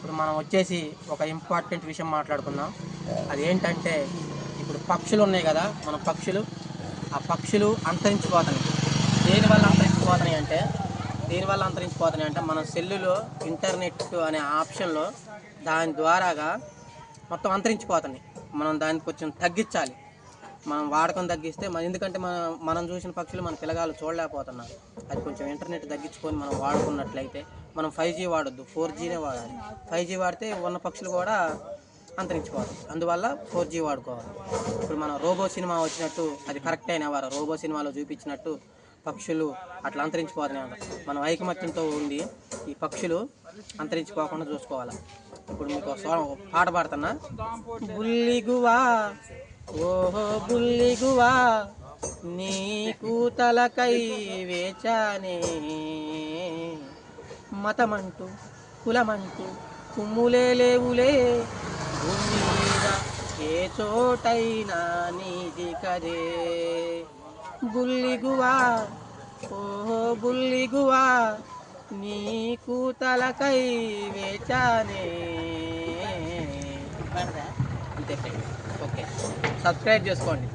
ఇప్పుడు మనం వచ్చేసి ఒక ఇంపార్టెంట్ విషయం మాట్లాడుకుందాం. అది ఏంటంటే ఇప్పుడు పక్షులు ఉన్నాయి కదా మన పక్షులు. ఆ పక్షులు అంతరించిపోతున్నాయి. దేనివల్ల అంతరించిపోతున్నాయి అంటే దీనివల్ల అంతరించిపోతున్నాయి అంటే మన సెల్లులో ఇంటర్నెట్ అనే ఆప్షన్లో దాని ద్వారాగా మొత్తం అంతరించిపోతున్నాయి. మనం దాన్ని కొంచెం తగ్గించాలి. మనం వాడకం తగ్గిస్తే మన ఎందుకంటే మనం మనం చూసిన పక్షులు మన పిల్లగాళ్ళు చూడలేకపోతున్నారు. అది కొంచెం ఇంటర్నెట్ తగ్గించుకొని మనం వాడుకున్నట్లయితే మనం ఫైవ్ జీ వాడొద్దు ఫోర్ జీనే వాడాలి. ఫైవ్ జీ వాడితే ఉన్న పక్షులు కూడా అంతరించుకోవాలి అందువల్ల ఫోర్ జీ వాడుకోవాలి. ఇప్పుడు మనం రోబో సినిమా వచ్చినట్టు అది కరెక్ట్ అయిన వారు రోబో సినిమాలో చూపించినట్టు పక్షులు అట్లా అంతరించిపోతున్నాయి అన్నమాట మనం ఐకమత్యంతో ఉండి ఈ పక్షులు అంతరించిపోకుండా చూసుకోవాలి. ఇప్పుడు మీకు పాట పాడుతున్నా. బుల్లిగువా ఓహో బుల్లిగువా నీ కూతలకై వేచానే. మతమంటూ కులమంటూ కుమ్ములే లేవులే భూమి మీద ఏ చోటైనా నీది కదే. బుల్లిగువా ఓహో బుల్లిగువా నీ కూతలకై వేచానే. అంతే ఓకే. సబ్స్క్రైబ్ చేసుకోండి